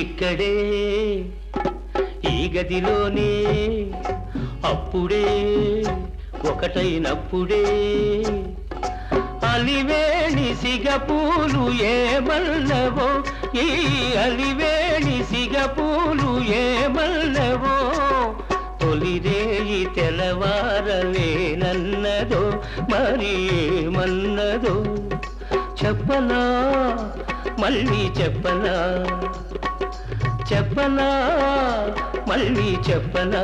ఇక్కడే ఈ గదిలోనే అప్పుడే ఒకటైనప్పుడే అలివేణి సిగపూలు ఏమల్లవో ఈ అలివేణి సిగపూలు ఏమల్లవో తొలిరేయి తెలవారలేనన్నదో మరి ఏమన్నదో చెప్పనా మళ్ళీ చెప్పనా? చెప్పనా? మళ్ళీ చెప్పనా?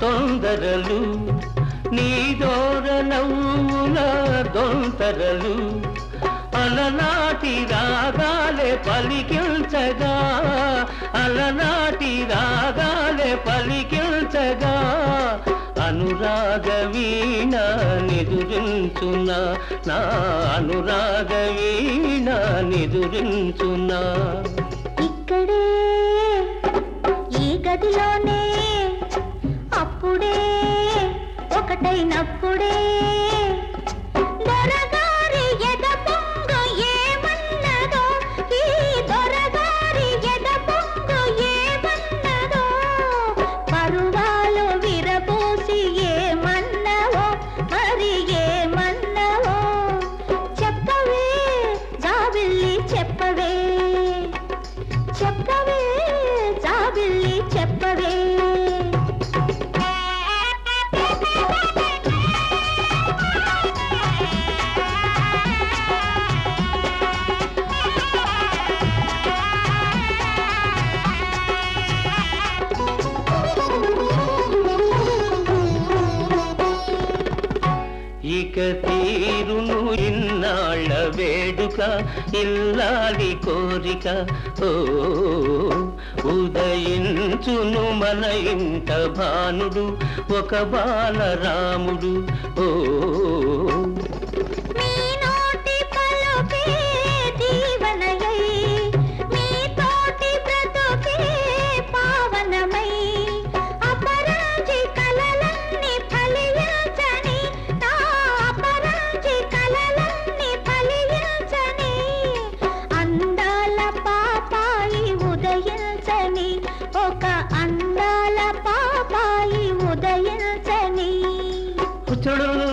తొందరలు నీ దోర నవ్వుల దొంతరలు అలనాటి రాగాలే పలికించగా అలనాటి రాగాలే పలికించగా అనురాగ వీణ నిదురించునా నా అనురాగ వీణ నిదురించునా. ఇక్కడే ఈ గదిలోనే అప్పుడే ఒకటైనప్పుడే. చెప్పవే చెప్పవే. పొంగ చెప్పవే. ఇక తీరును ఇన్నాళ్ళ వేడుక ఇల్లాలి కోరిక. ఓ ఉదయించును మన ఇంట భానుడు ఒక బాలరాముడు. ఓ కూర్చుడు